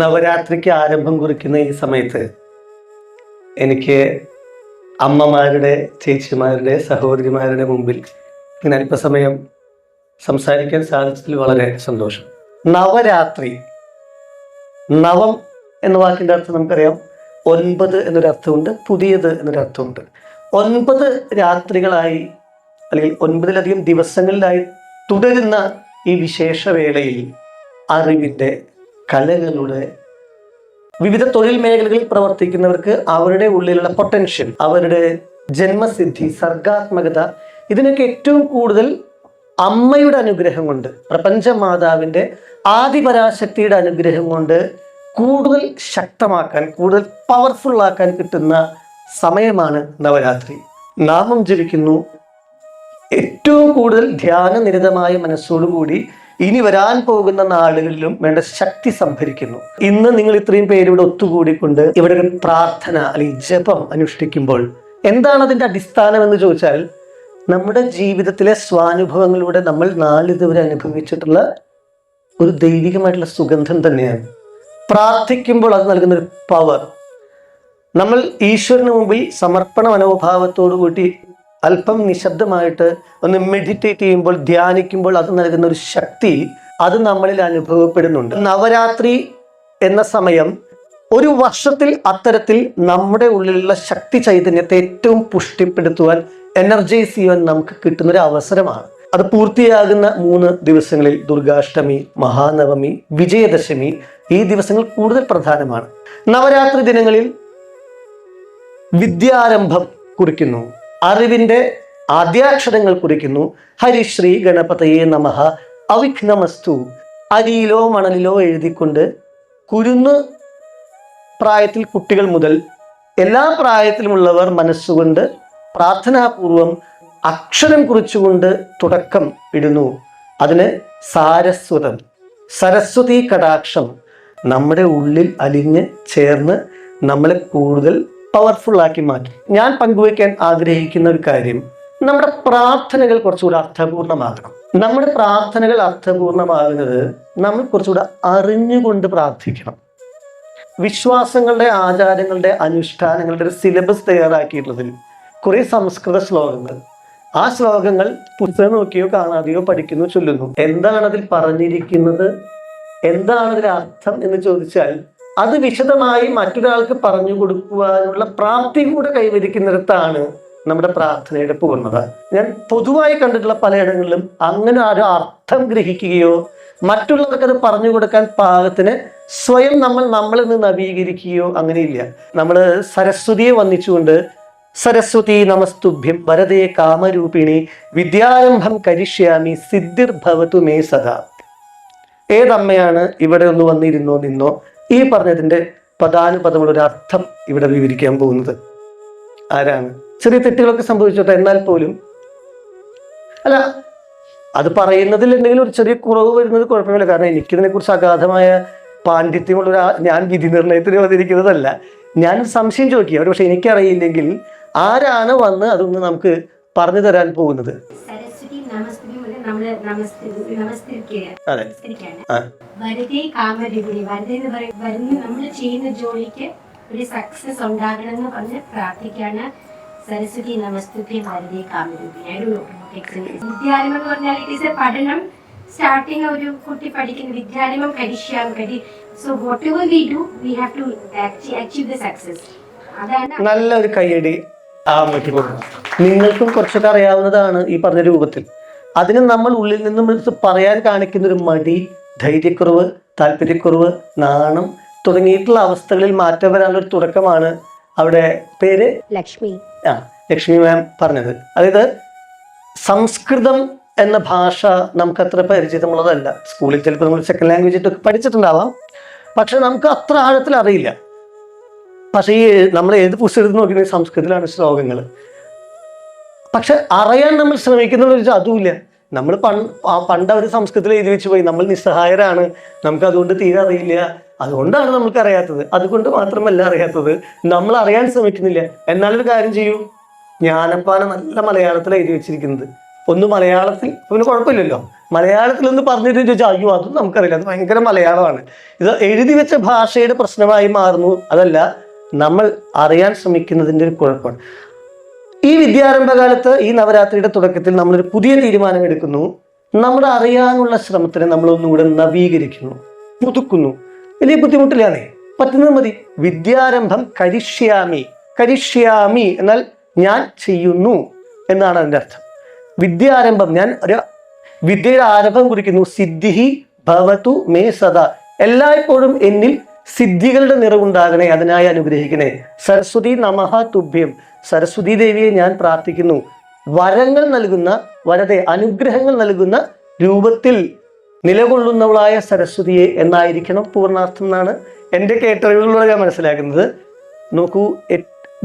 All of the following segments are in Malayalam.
നവരാത്രിക്ക് ആരംഭം കുറിക്കുന്ന ഈ സമയത്ത് എനിക്ക് അമ്മമാരുടെ ചേച്ചിമാരുടെ സഹോദരിമാരുടെ മുമ്പിൽ ഇങ്ങനെ അല്പസമയം സംസാരിക്കാൻ സാധിച്ചതിൽ വളരെ സന്തോഷം. നവരാത്രി നവം എന്ന വാക്കിന്റെ അർത്ഥം നമുക്കറിയാം. ഒൻപത് എന്നൊരർത്ഥമുണ്ട് പുതിയത് എന്നൊരർത്ഥമുണ്ട് ഒൻപത് രാത്രികളായി അല്ലെങ്കിൽ ഒൻപതിലധികം ദിവസങ്ങളിലായി തുടരുന്ന ഈ വിശേഷവേളയിൽ അറിവിന്റെ കലകളുടെ വിവിധ തൊഴിൽ മേഖലകളിൽ പ്രവർത്തിക്കുന്നവർക്ക് അവരുടെ ഉള്ളിലുള്ള പൊട്ടൻഷ്യൽ അവരുടെ ജന്മസിദ്ധി സർഗാത്മകത ഇതിനൊക്കെ ഏറ്റവും കൂടുതൽ അമ്മയുടെ അനുഗ്രഹം കൊണ്ട് പ്രപഞ്ച മാതാവിന്റെ ആദിപരാശക്തിയുടെ അനുഗ്രഹം കൊണ്ട് കൂടുതൽ ശക്തമാക്കാൻ കൂടുതൽ പവർഫുള്ളാക്കാൻ കിട്ടുന്ന സമയമാണ് നവരാത്രി. നാമം ജപിക്കുന്നു ഏറ്റവും കൂടുതൽ ധ്യാനനിരതമായ മനസ്സോടുകൂടി ഇനി വരാൻ പോകുന്ന നാളുകളിലും വേണ്ട ശക്തി സംഭരിക്കുന്നു. ഇന്ന് നിങ്ങൾ ഇത്രയും പേര് ഇവിടെ ഒത്തുകൂടിക്കൊണ്ട് ഇവിടെ ഒരു പ്രാർത്ഥന അല്ലെങ്കിൽ ജപം അനുഷ്ഠിക്കുമ്പോൾ എന്താണ് അതിന്റെ അടിസ്ഥാനം എന്ന് ചോദിച്ചാൽ നമ്മുടെ ജീവിതത്തിലെ സ്വാനുഭവങ്ങളിലൂടെ നമ്മൾ നാളിതുവരെ അനുഭവിച്ചിട്ടുള്ള ഒരു ദൈവികമായിട്ടുള്ള സുഗന്ധം തന്നെയാണ്. പ്രാർത്ഥിക്കുമ്പോൾ അത് നൽകുന്ന ഒരു പവർ നമ്മൾ ഈശ്വരന് മുമ്പിൽ സമർപ്പണ മനോഭാവത്തോടു കൂടി അല്പം നിശബ്ദമായിട്ട് ഒന്ന് മെഡിറ്റേറ്റ് ചെയ്യുമ്പോൾ ധ്യാനിക്കുമ്പോൾ അത് നൽകുന്ന ഒരു ശക്തി അത് നമ്മളിൽ അനുഭവപ്പെടുന്നുണ്ട്. നവരാത്രി എന്ന സമയം ഒരു വർഷത്തിൽ അത്തരത്തിൽ നമ്മുടെ ഉള്ളിലുള്ള ശക്തി ചൈതന്യത്തെ ഏറ്റവും പുഷ്ടിപ്പെടുത്തുവാൻ എനർജൈസ് ചെയ്യുവാൻ നമുക്ക് കിട്ടുന്ന ഒരു അവസരമാണ്. അത് പൂർത്തിയാകുന്ന മൂന്ന് ദിവസങ്ങളിൽ ദുർഗാഷ്ടമി മഹാനവമി വിജയദശമി ഈ ദിവസങ്ങൾ കൂടുതൽ പ്രധാനമാണ്. നവരാത്രി ദിനങ്ങളിൽ വിദ്യാരംഭം കുറിക്കുന്നു. അറിവിന്റെ ആദ്യാക്ഷരങ്ങൾ കുറിക്കുന്നു. ഹരിശ്രീ ഗണപതയെ നമഃ. അവിഘ്നമസ്തു. അരിയിലോ മണലിലോ എഴുതിക്കൊണ്ട് കുരുന്ന് പ്രായത്തിൽ കുട്ടികൾ മുതൽ എല്ലാ പ്രായത്തിലുമുള്ളവർ മനസ്സുകൊണ്ട് പ്രാർത്ഥനാപൂർവം അക്ഷരം കുറിച്ചുകൊണ്ട് തുടക്കം ഇടുന്നു. അതിന് സാരസ്വതം. സരസ്വതി കടാക്ഷം. നമ്മുടെ ഉള്ളിൽ അലിഞ്ഞ് ചേർന്ന് നമ്മളെ കൂടുതൽ പവർഫുൾ ആക്കി മാറ്റും. ഞാൻ പങ്കുവയ്ക്കാൻ ആഗ്രഹിക്കുന്ന ഒരു കാര്യം നമ്മുടെ പ്രാർത്ഥനകൾ കുറച്ചുകൂടെ അർത്ഥപൂർണമാകണം. നമ്മുടെ പ്രാർത്ഥനകൾ അർത്ഥപൂർണമാകുന്നത് നമ്മൾ കുറച്ചുകൂടെ അറിഞ്ഞുകൊണ്ട് പ്രാർത്ഥിക്കണം. വിശ്വാസങ്ങളുടെ ആചാരങ്ങളുടെ അനുഷ്ഠാനങ്ങളുടെ ഒരു സിലബസ് തയ്യാറാക്കിയിട്ടുള്ളതിൽ കുറേ സംസ്കൃത ശ്ലോകങ്ങൾ. ആ ശ്ലോകങ്ങൾ പുസ്തകം നോക്കിയോ കാണാതെയോ പഠിക്കുന്നു ചൊല്ലുന്നു. എന്താണ് അതിൽ പറഞ്ഞിരിക്കുന്നത്? എന്താണ് അതിൽ അർത്ഥം എന്ന് ചോദിച്ചാൽ അത് വിശദമായി മറ്റൊരാൾക്ക് പറഞ്ഞു കൊടുക്കുവാനുള്ള പ്രാപ്തി കൂടെ കൈവരിക്കുന്നിടത്താണ് നമ്മുടെ പ്രാർത്ഥനയുടെ പൂർണത. ഞാൻ പൊതുവായി കണ്ടിട്ടുള്ള പലയിടങ്ങളിലും അങ്ങനെ ആരും അർത്ഥം ഗ്രഹിക്കുകയോ മറ്റുള്ളവർക്ക് അത് പറഞ്ഞു കൊടുക്കാൻ പാകത്തിന് സ്വയം നമ്മൾ നമ്മളിൽ നിന്ന് നവീകരിക്കുകയോ അങ്ങനെയില്ല. നമ്മൾ സരസ്വതിയെ വന്നിച്ചുകൊണ്ട് സരസ്വതി നമസ്തുഭ്യം വരദേ കാമരൂപിണി വിദ്യാരംഭം കരിഷ്യാമി സിദ്ധിർഭവതു മേ സദാ. ഏതമ്മയാണ് ഇവിടെ ഒന്ന് വന്നിരുന്നോ നിന്നോ? ഈ പറഞ്ഞതിന്റെ പദാനുപദമുള്ള ഒരു അർത്ഥം ഇവിടെ വിവരിക്കാൻ പോകുന്നത് ആരാണ്? ചെറിയ തെറ്റുകളൊക്കെ സംഭവിച്ചോട്ടെ എന്നാൽ പോലും. അല്ല അത് പറയുന്നതിൽ എന്തെങ്കിലും ഒരു ചെറിയ കുറവ് വരുന്നത് കുഴപ്പമില്ല. കാരണം എനിക്കിതിനെക്കുറിച്ച് അഗാധമായ പാണ്ഡിത്യമുള്ള ഒരു ഞാൻ വിധി നിർണയത്തിന് വന്നിരിക്കുന്നതല്ല. ഞാൻ സംശയം ചോദിക്കുക അവർ പക്ഷെ എനിക്കറിയില്ലെങ്കിൽ ആരാണ് വന്ന് അതൊന്ന് നമുക്ക് പറഞ്ഞു തരാൻ പോകുന്നത്? സരസ്വതി നമസ്തുതി നമസ്തി നമസ്കരിക്കുക അതെ. നമസ്കരിക്കാണ് ആ. വരതേ കാമരൂപിണി. വരത എന്ന് പറയും വരുന്ന നമ്മൾ ചെയ്യുന്ന ജോലിക്ക് ഒരു സക്സസ് ഉണ്ടാകണം എന്ന് പറഞ്ഞ് പ്രാർത്ഥിക്കാണ് സരസ്വതി നമസ്തുതി വരതേ കാമരൂപിണി. വിദ്യാലയം എന്ന് പറഞ്ഞാൽ ഇറ്റ് ഈസ് എ പഠനം. സ്റ്റാർട്ടിങ് ഒരു കുട്ടി പഠിക്കുന്ന വിദ്യാലയം കരിഷ്യാം കരി so whatever we do we have to achieve the success അതാണ് നല്ലൊരു കയ്യടി ആ നിങ്ങൾക്കും കുറച്ചൊക്കെ അറിയാവുന്നതാണ് ഈ പറഞ്ഞ രൂപത്തിൽ. അതിന് നമ്മൾ ഉള്ളിൽ നിന്നും എടുത്ത് പറയാൻ കാണിക്കുന്ന ഒരു മടി ധൈര്യക്കുറവ് താല്പര്യക്കുറവ് നാണം തുടങ്ങിയിട്ടുള്ള അവസ്ഥകളിൽ മാറ്റം വരാനുള്ള ഒരു തുടക്കമാണ് അവിടെ പേര്? ലക്ഷ്മി. ആ ലക്ഷ്മി മാം പറഞ്ഞത്. അതായത് സംസ്കൃതം എന്ന ഭാഷ നമുക്ക് അത്ര പരിചിതമുള്ളതല്ല. സ്കൂളിൽ ചിലപ്പോൾ നമ്മൾ സെക്കൻഡ് ലാംഗ്വേജ് ഒക്കെ പഠിച്ചിട്ടുണ്ടാവാം. പക്ഷെ നമുക്ക് അത്ര ആഴത്തിൽ അറിയില്ല. പക്ഷേ ഈ നമ്മൾ ഏത് പുസ്തകത്തിൽ നോക്കിയാൽ സംസ്കൃതത്തിലാണ് ശ്ലോകങ്ങൾ. പക്ഷെ അറിയാൻ നമ്മൾ ശ്രമിക്കുന്നത് ഒരു അതുമില്ല നമ്മൾ പണ്ട് അവർ സംസ്കൃതത്തിൽ എഴുതി വെച്ച് പോയി. നമ്മൾ നിസ്സഹായരാണ്. നമുക്ക് അതുകൊണ്ട് തീരെ അറിയില്ല. അതുകൊണ്ടാണ് നമുക്ക് അറിയാത്തത്. അതുകൊണ്ട് മാത്രമല്ല അറിയാത്തത്. നമ്മൾ അറിയാൻ ശ്രമിക്കുന്നില്ല. എന്നാലൊരു കാര്യം ചെയ്യൂ. ജ്ഞാനപ്പാന നല്ല മലയാളത്തിൽ എഴുതി വെച്ചിരിക്കുന്നത്. ഒന്ന് മലയാളത്തിൽ പിന്നെ കുഴപ്പമില്ലല്ലോ. മലയാളത്തിൽ ഒന്ന് പറഞ്ഞിട്ട് ചോദിച്ചാൽ അയ്യോ അതും നമുക്കറിയില്ല. അത് ഭയങ്കര മലയാളമാണ്. ഇത് എഴുതി വെച്ച ഭാഷയുടെ പ്രശ്നമായി മാറുന്നു. അതല്ല നമ്മൾ അറിയാൻ ശ്രമിക്കുന്നതിന്റെ ഒരു കുഴപ്പമാണ്. ഈ വിദ്യാരംഭകാലത്ത് ഈ നവരാത്രിയുടെ തുടക്കത്തിൽ നമ്മളൊരു പുതിയ തീരുമാനം എടുക്കുന്നു നമ്മുടെ അറിയാനുള്ള ശ്രമത്തിനെ നമ്മൾ ഒന്നുകൂടെ നവീകരിക്കുന്നു പുതുക്കുന്നു. വലിയ ബുദ്ധിമുട്ടില്ലാന്നേ പറ്റുന്നത് മതി. വിദ്യാരംഭം കരിഷ്യാമി കരിഷ്യാമി എന്നാൽ ഞാൻ ചെയ്യുന്നു എന്നാണ് അതിന്റെ അർത്ഥം. വിദ്യാരംഭം ഞാൻ ഒരു വിദ്യയുടെ ആരംഭം കുറിക്കുന്നു. സിദ്ധിഹി ഭവതു മേ സദാ. എല്ലായ്പ്പോഴും എന്നിൽ സിദ്ധികളുടെ നിറവുണ്ടാകണേ അതിനായി അനുഗ്രഹിക്കണേ. സരസ്വതി നമഹ തുഭ്യം. സരസ്വതി ദേവിയെ ഞാൻ പ്രാർത്ഥിക്കുന്നു. വരങ്ങൾ നൽകുന്ന വരതെ അനുഗ്രഹങ്ങൾ നൽകുന്ന രൂപത്തിൽ നിലകൊള്ളുന്നവളായ സരസ്വതിയെ എന്നായിരിക്കണം പൂർണാർത്ഥം എന്നാണ് എന്റെ കേട്ടറിവുകളിലൂടെ ഞാൻ മനസ്സിലാക്കുന്നത്. നോക്കൂ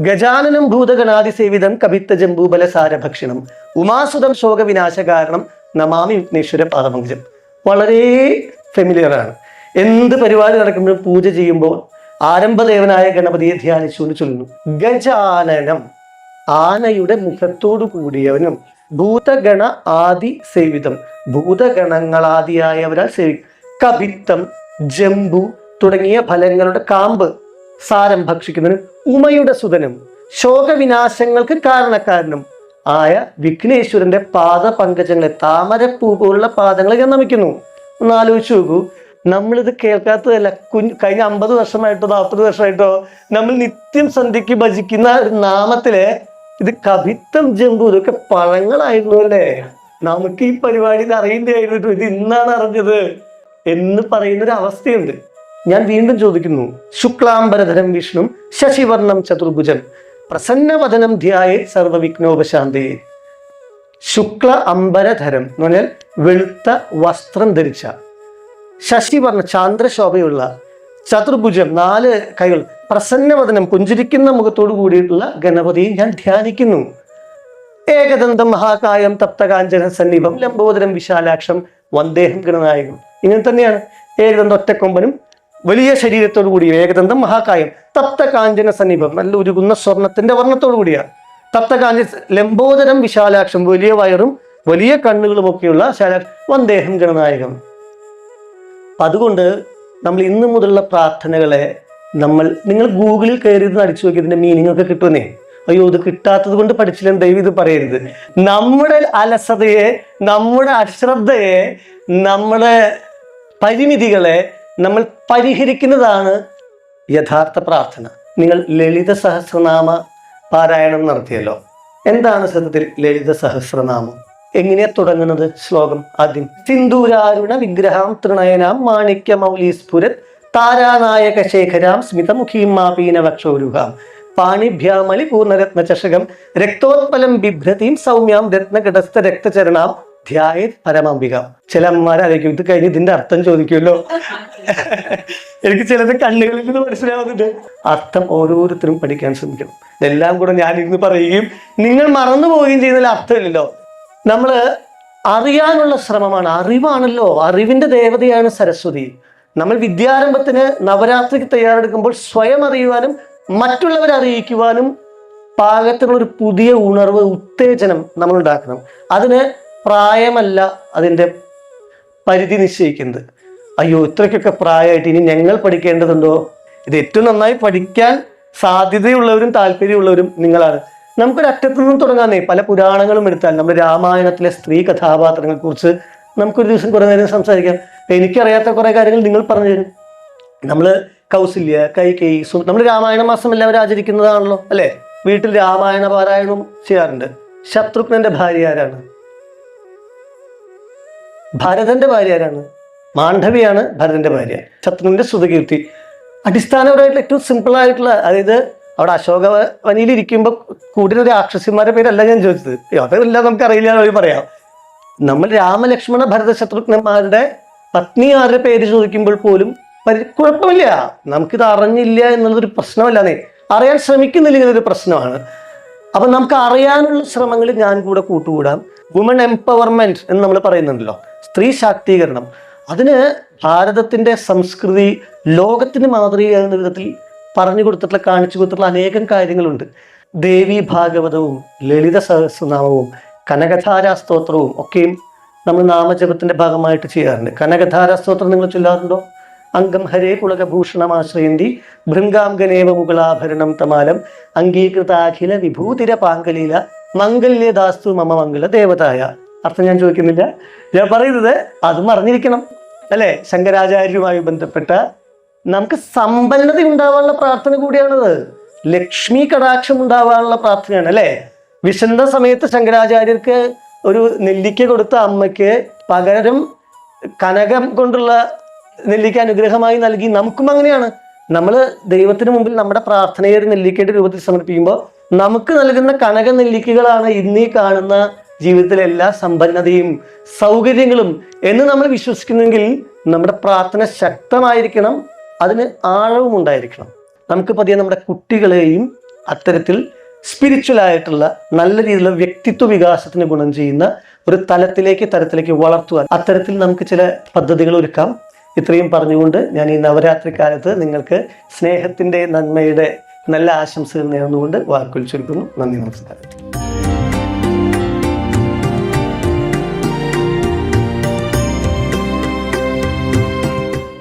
ഗജാനനം ഭൂതഗണാതി സേവിതം കവിത്ത ജംബൂബല സാരഭക്ഷണം. ഉമാസുതം ശോകവിനാശ കാരണം നമാമി വിഘ്നേശ്വര പാദമംഗജം വളരെ ഫെമിലിയർ ആണ്. എന്ത് പരിപാടി നടക്കുമ്പോഴും പൂജ ചെയ്യുമ്പോൾ ആരംഭദേവനായ ഗണപതിയെ ധ്യാനിച്ചുകൊണ്ട് ചൊല്ലുന്നു. ഗജാനനം. ആനയുടെ മുഖത്തോടു കൂടിയവനും ഭൂതഗണ ആദി സേവിതം. ഭൂതഗണങ്ങളാദിയായവരാൽ സേവി കവിത്തം ജംബു തുടങ്ങിയ ഫലങ്ങളുടെ കാമ്പ് സാരം ഭക്ഷിക്കുന്നതിനും ഉമയുടെ സുതനും. ശോകവിനാശങ്ങൾക്ക് കാരണക്കാരനും ആയ വിഘ്നേശ്വരന്റെ പാദ പങ്കജങ്ങളെ താമരപ്പൂ പോലുള്ള പാദങ്ങളെ ഞാൻ നമിക്കുന്നു. ഒന്ന് ആലോചിച്ച് നോക്കൂ. നമ്മളിത് കേൾക്കാത്തതല്ല. കുഞ്ഞ് കഴിഞ്ഞ അമ്പത് വർഷമായിട്ടോ നാൽപ്പത് വർഷമായിട്ടോ നമ്മൾ നിത്യം സന്ധ്യയ്ക്ക് ഭജിക്കുന്ന ഒരു നാമത്തിൽ ഇത് കവിത്തം ജമ്പു ഇതൊക്കെ പഴങ്ങളായിരുന്നു അല്ലേ നമുക്ക് ഈ പരിപാടി അറിയേണ്ടതായിരുന്നു ഇത് ഇന്നാണ് അറിഞ്ഞത് എന്ന് പറയുന്ന ഒരു അവസ്ഥയുണ്ട്. ഞാൻ വീണ്ടും ചോദിക്കുന്നു. ശുക്ലാംബരധരം വിഷ്ണു ശശിവർണം ചതുർഭുജം പ്രസന്നവദനം ധ്യായ സർവവിഘ്നോപശാന്തി. ശുക്ല അംബരധരം എന്ന് പറഞ്ഞാൽ വെളുത്ത വസ്ത്രം ധരിച്ച ശശിവർണ ചാന്ദ്രശോഭയുള്ള ചതുർഭുജം നാല് കൈകൾ പ്രസന്നവദനം പുഞ്ചിരിക്കുന്ന മുഖത്തോടു കൂടിയിട്ടുള്ള ഗണപതിയെ ഞാൻ ധ്യാനിക്കുന്നു. ഏകദന്തം മഹാകായം തപ്തകാഞ്ചന സന്നിഭം ലംബോദരം വിശാലാക്ഷം വന്ദേഹം ഗണനായകം. ഇങ്ങനെ തന്നെയാണ് ഏകദന്ത ഒറ്റക്കൊമ്പനും വലിയ ശരീരത്തോടു കൂടി ഏകദന്തം മഹാകായം തപ്തകാഞ്ചന സന്നിഭം നല്ല ഉരുകുന്ന സ്വർണത്തിന്റെ വർണത്തോടു കൂടിയാണ്. തപ്തകാഞ്ച ലംബോദരം വിശാലാക്ഷം വലിയ വയറും വലിയ കണ്ണുകളും ഒക്കെയുള്ള ശാലാക്ഷ വന്ദേഹം ഗണനായകം. അപ്പൊ അതുകൊണ്ട് നമ്മൾ ഇന്ന് മുതലുള്ള പ്രാർത്ഥനകളെ നമ്മൾ നിങ്ങൾ ഗൂഗിളിൽ കയറി അടിച്ചു നോക്കി ഇതിന്റെ മീനിങ് ഒക്കെ കിട്ടുമെന്നേ. അയ്യോ ഇത് കിട്ടാത്തത് കൊണ്ട് പഠിച്ചില്ലെന്ന് ദൈവം ഇത് പറയരുത്. നമ്മുടെ അലസതയെ നമ്മുടെ അശ്രദ്ധയെ നമ്മുടെ പരിമിതികളെ നമ്മൾ പരിഹരിക്കുന്നതാണ് യഥാർത്ഥ പ്രാർത്ഥന. നിങ്ങൾ ലളിത സഹസ്രനാമ പാരായണം നടത്തിയല്ലോ. എന്താണ് സത്യത്തിൽ ലളിത സഹസ്രനാമം? എങ്ങനെയാ തുടങ്ങുന്നത് ശ്ലോകം ആദ്യം? സിന്ദൂരാരുണ വിഗ്രഹം തൃണയനാം മാണിക്യ മൗലീസ്ഫുരത് താരാനായക ശേഖരാം സ്മിതമുഖീം മാപീന വക്ഷോരുഹാം. പാണിഭ്യാമലി പൂർണരത്ന ചഷകം രക്തോത്പലം ബിഭ്രതീം സൗമ്യാം രത്നഘടസ്ഥ രക്തചരണാം ധ്യായ പരമാംബിക. ചില അമ്മമാരായിരിക്കും ഇത് കഴിഞ്ഞ് ഇതിന്റെ അർത്ഥം ചോദിക്കുമല്ലോ. എനിക്ക് ചിലത് കണ്ണുകളിൽ നിന്ന് മനസ്സിലാവുന്നുണ്ട്. അർത്ഥം ഓരോരുത്തരും പഠിക്കാൻ ശ്രമിക്കണം. ഇതെല്ലാം കൂടെ ഞാനിരുന്ന് പറയുകയും നിങ്ങൾ മറന്നു പോവുകയും ചെയ്യുന്നതിൽ അർത്ഥമില്ലല്ലോ. നമ്മൾ അറിയാനുള്ള ശ്രമമാണ്. അറിവാണല്ലോ. അറിവിന്റെ ദേവതയാണ് സരസ്വതി. നമ്മൾ വിദ്യാരംഭത്തിന് നവരാത്രിക്ക് തയ്യാറെടുക്കുമ്പോൾ സ്വയം അറിയുവാനും മറ്റുള്ളവരെ അറിയിക്കുവാനും പാകത്തിനുള്ളൊരു പുതിയ ഉണർവ് ഉത്തേജനം നമ്മൾ ഉണ്ടാക്കണം അതിന് പ്രായമല്ല അതിന്റെ പരിധി നിശ്ചയിക്കുന്നത്. അയ്യോ ഇത്രയ്ക്കൊക്കെ പ്രായമായിട്ട് ഇനി ഞങ്ങൾ പഠിക്കേണ്ടതുണ്ടോ? ഇത് ഏറ്റവും നന്നായി പഠിക്കാൻ സാധ്യതയുള്ളവരും താല്പര്യമുള്ളവരും നിങ്ങളാണ്. നമുക്കൊരു അറ്റത്തു നിന്നും തുടങ്ങാന്നേ. പല പുരാണങ്ങളും എടുത്താൽ നമ്മുടെ രാമായണത്തിലെ സ്ത്രീ കഥാപാത്രങ്ങളെ കുറിച്ച് നമുക്കൊരു ദിവസം കുറേ നേരം സംസാരിക്കാം. എനിക്കറിയാത്ത കുറേ കാര്യങ്ങൾ നിങ്ങൾ പറഞ്ഞു തരും. നമ്മൾ കൗസല്യ കൈകേയി നമ്മൾ രാമായണ മാസം എല്ലാവരും ആചരിക്കുന്നതാണല്ലോ അല്ലേ? വീട്ടിൽ രാമായണ പാരായണവും ചെയ്യാറുണ്ട്. ശത്രുഘ്നന്റെ ഭാര്യ ആരാണ്? ഭരതന്റെ ഭാര്യ ആരാണ്? മാണ്ഡവിയാണ് ഭരതന്റെ ഭാര്യ. ശത്രുഘ്നന്റെ ശ്രുതകീർത്തി അടിസ്ഥാനപരമായിട്ടുള്ള ഏറ്റവും സിമ്പിൾ ആയിട്ടുള്ള അതായത് അവിടെ അശോക ഇരിക്കുമ്പോൾ ഒരു രാക്ഷസിമാരുടെ പേരല്ല ഞാൻ ചോദിച്ചത്. അതല്ല നമുക്ക് അറിയില്ല പറയാം. നമ്മൾ രാമലക്ഷ്മണ ഭരത ശത്രുഘ്നന്മാരുടെ പത്നി ആരുടെ പേര് ചോദിക്കുമ്പോൾ പോലും കുഴപ്പമില്ല. നമുക്കിത് അറിഞ്ഞില്ല എന്നുള്ളതൊരു പ്രശ്നമല്ലാന്നേ അറിയാൻ ശ്രമിക്കുന്നില്ല ഇതൊരു പ്രശ്നമാണ്. അപ്പം നമുക്ക് അറിയാനുള്ള ശ്രമങ്ങൾ ഞാൻ കൂടെ കൂട്ടുകൂടാം. വുമൺ എംപവർമെന്റ് എന്ന് നമ്മൾ പറയുന്നുണ്ടല്ലോ. സ്ത്രീ ശാക്തീകരണം. അതിന് ഭാരതത്തിന്റെ സംസ്കൃതി ലോകത്തിന് മാതൃകയാകുന്ന വിധത്തിൽ പറഞ്ഞു കൊടുത്തിട്ടുള്ള കാണിച്ചു കൊടുത്തിട്ടുള്ള അനേകം കാര്യങ്ങളുണ്ട്. ദേവി ഭാഗവതവും ലളിത സഹസ്രനാമവും കനകധാരാ സ്തോത്രവും ഒക്കെയും നമ്മൾ നാമജപത്തിന്റെ ഭാഗമായിട്ട് ചെയ്യാറുണ്ട്. കനകധാരാ സ്തോത്രം നിങ്ങൾ ചൊല്ലാറുണ്ടോ? അംഗം ഹരേ കുളകഭൂഷണമാശ്രയന്തി ഭൃംഗാംഗനേവ മുകളാഭരണം തമാലം അംഗീകൃതാഖില വിഭൂതിര പാങ്കലീല മംഗല്യദാസ്തു മമ മംഗള ദേവതായ. അർത്ഥം ഞാൻ ചോദിക്കുന്നില്ല. ഞാൻ പറയുന്നത് അതും അറിഞ്ഞിരിക്കണം. അല്ലേ? ശങ്കരാചാര്യരുമായി ബന്ധപ്പെട്ട നമുക്ക് സമ്പന്നത ഉണ്ടാവാനുള്ള പ്രാർത്ഥന കൂടിയാണത്. ലക്ഷ്മി കടാക്ഷം ഉണ്ടാവാനുള്ള പ്രാർത്ഥനയാണ് അല്ലെ? വിശന്ന സമയത്ത് ശങ്കരാചാര്യർക്ക് ഒരു നെല്ലിക്ക കൊടുത്ത അമ്മയ്ക്ക് പകരം കനകം കൊണ്ടുള്ള നെല്ലിക്ക അനുഗ്രഹമായി നൽകി. നമുക്കും അങ്ങനെയാണ്. നമ്മൾ ദൈവത്തിന് മുമ്പിൽ നമ്മുടെ പ്രാർത്ഥനയെ ഒരു നെല്ലിക്കയുടെ രൂപത്തിൽ സമർപ്പിക്കുമ്പോൾ നമുക്ക് നൽകുന്ന കനക നെല്ലിക്കകളാണ് ഇന്നീ കാണുന്ന ജീവിതത്തിലെ എല്ലാ സമ്പന്നതയും സൗകര്യങ്ങളും എന്ന് നമ്മൾ വിശ്വസിക്കുന്നെങ്കിൽ നമ്മുടെ പ്രാർത്ഥന ശക്തമായിരിക്കണം. അതിന് ആഴവും ഉണ്ടായിരിക്കണം നമുക്ക് പതിയെ നമ്മുടെ കുട്ടികളെയും അത്തരത്തിൽ സ്പിരിച്വൽ ആയിട്ടുള്ള നല്ല രീതിയിലുള്ള വ്യക്തിത്വ വികാസത്തിന് ഗുണം ചെയ്യുന്ന ഒരു തലത്തിലേക്ക് തരത്തിലേക്ക് വളർത്തുവാൻ അത്തരത്തിൽ നമുക്ക് ചില പദ്ധതികൾ ഒരുക്കാം. ഇത്രയും പറഞ്ഞുകൊണ്ട് ഞാൻ ഈ നവരാത്രി കാലത്ത് നിങ്ങൾക്ക് സ്നേഹത്തിന്റെ നന്മയുടെ നല്ല ആശംസകൾ നേർന്നുകൊണ്ട് വാക്കുൽ ചുരുക്കുന്നു. നന്ദി നമസ്കാരം.